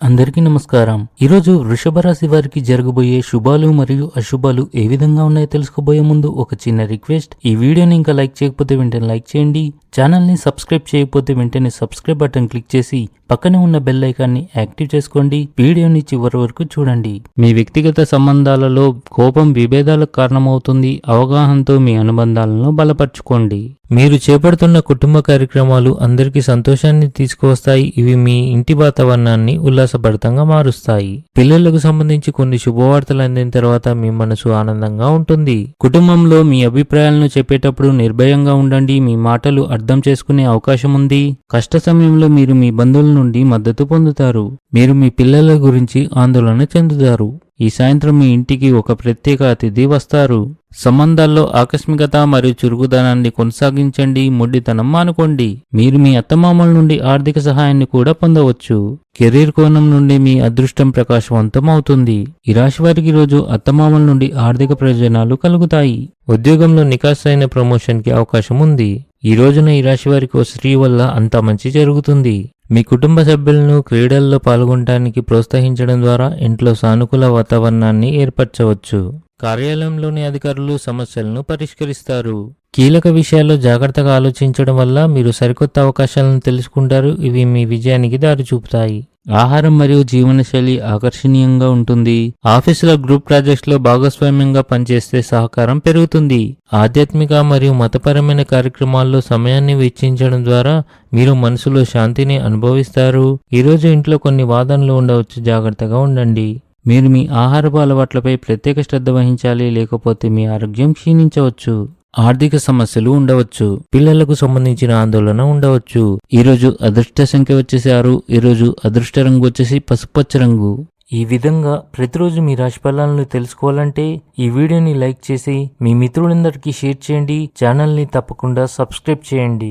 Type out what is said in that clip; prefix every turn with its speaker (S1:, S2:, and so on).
S1: అందరికీ నమస్కారం. ఈరోజు వృషభ రాశి వారికి జరగబోయే శుభాలు మరియు అశుభాలు ఏ విధంగా ఉన్నాయో తెలుసుకోబోయే ముందు ఒక చిన్న రిక్వెస్ట్. ఈ వీడియోని ఇంకా లైక్ చేయకపోతే వెంటనే లైక్ చేయండి. ఛానల్ని సబ్స్క్రైబ్ చేయకపోతే వెంటనే సబ్స్క్రైబ్ బటన్ క్లిక్ చేసి పక్కనే ఉన్న బెల్ ఐకాన్ని యాక్టివ్ చేసుకోండి. వీడియోని చివరి వరకు చూడండి. మీ వ్యక్తిగత సంబంధాలలో కోపం విభేదాలకు కారణమవుతుంది. అవగాహనతో మీ అనుబంధాలను బలపరచుకోండి. మీరు చేపడుతున్న కుటుంబ కార్యక్రమాలు అందరికీ సంతోషాన్ని తీసుకువస్తాయి. ఇవి మీ ఇంటి వాతావరణాన్ని ఉల్లాసభరితంగా మారుస్తాయి. పిల్లలకు సంబంధించి కొన్ని శుభవార్తలు అందిన తర్వాత మీ మనసు ఆనందంగా ఉంటుంది. కుటుంబంలో మీ అభిప్రాయాలను చెప్పేటప్పుడు నిర్భయంగా ఉండండి. మీ మాటలు అర్థం చేసుకునే అవకాశం ఉంది. కష్ట సమయంలో మీరు మీ బంధువుల నుండి మద్దతు పొందుతారు. మీరు మీ పిల్లల గురించి ఆందోళన చెందుతారు. ఈ సాయంత్రం మీ ఇంటికి ఒక ప్రత్యేక అతిథి వస్తారు. సంబంధాల్లో ఆకస్మికత మరియు చురుకుదనాన్ని కొనసాగించండి మొండితనం మానుకోండి. మీరు మీ అత్తమామల నుండి ఆర్థిక సహాయాన్ని కూడా పొందవచ్చు. కెరీర్ కోణం నుండి మీ అదృష్టం ప్రకాశవంతం అవుతుంది ఈ రాశి వారికి రోజు అత్తమామల నుండి ఆర్థిక ప్రయోజనాలు కలుగుతాయి. ఉద్యోగంలో నికాసైన ప్రమోషన్కి అవకాశం ఉంది. ఈ రోజున ఈ రాశి వారికి ఓ స్త్రీ వల్ల అంతా మంచి జరుగుతుంది. మీ కుటుంబ సభ్యులను క్రీడల్లో పాల్గొనడానికి ప్రోత్సహించడం ద్వారా ఇంట్లో సానుకూల వాతావరణాన్ని ఏర్పరచవచ్చు. కార్యాలయంలోని అధికారులు సమస్యలను పరిష్కరిస్తారు. కీలక విషయాల్లో జాగ్రత్తగా ఆలోచించడం వల్ల మీరు సరికొత్త అవకాశాలను తెలుసుకుంటారు. ఇవి మీ విజయానికి దారి చూపుతాయి ఆహారం మరియు జీవనశైలి ఆకర్షణీయంగా ఉంటుంది. ఆఫీసులో గ్రూప్ ప్రాజెక్ట్స్లో భాగస్వామ్యంగా పనిచేస్తే సహకారం పెరుగుతుంది. ఆధ్యాత్మిక మరియు మతపరమైన కార్యక్రమాల్లో సమయాన్ని వెచ్చించడం ద్వారా మీరు మనసులో శాంతిని అనుభవిస్తారు. ఈరోజు ఇంట్లో కొన్ని వాదనలు ఉండవచ్చు. జాగ్రత్తగా ఉండండి. మీరు మీ ఆహారపు అలవాట్లపై ప్రత్యేక శ్రద్ధ వహించాలి లేకపోతే మీ ఆరోగ్యం క్షీణించవచ్చు. ఆర్థిక సమస్యలు ఉండవచ్చు. పిల్లలకు సంబంధించిన ఆందోళన ఉండవచ్చు. ఈరోజు అదృష్ట సంఖ్య వచ్చేసి ఆరు ఈరోజు అదృష్ట రంగు వచ్చేసి పసుపచ్చ రంగు. ఈ విధంగా ప్రతిరోజు మీ రాశి ఫలాలను తెలుసుకోవాలంటే ఈ వీడియోని లైక్ చేసి మీ మిత్రులందరికీ షేర్ చేయండి. ఛానల్ని తప్పకుండా సబ్స్క్రైబ్ చేయండి.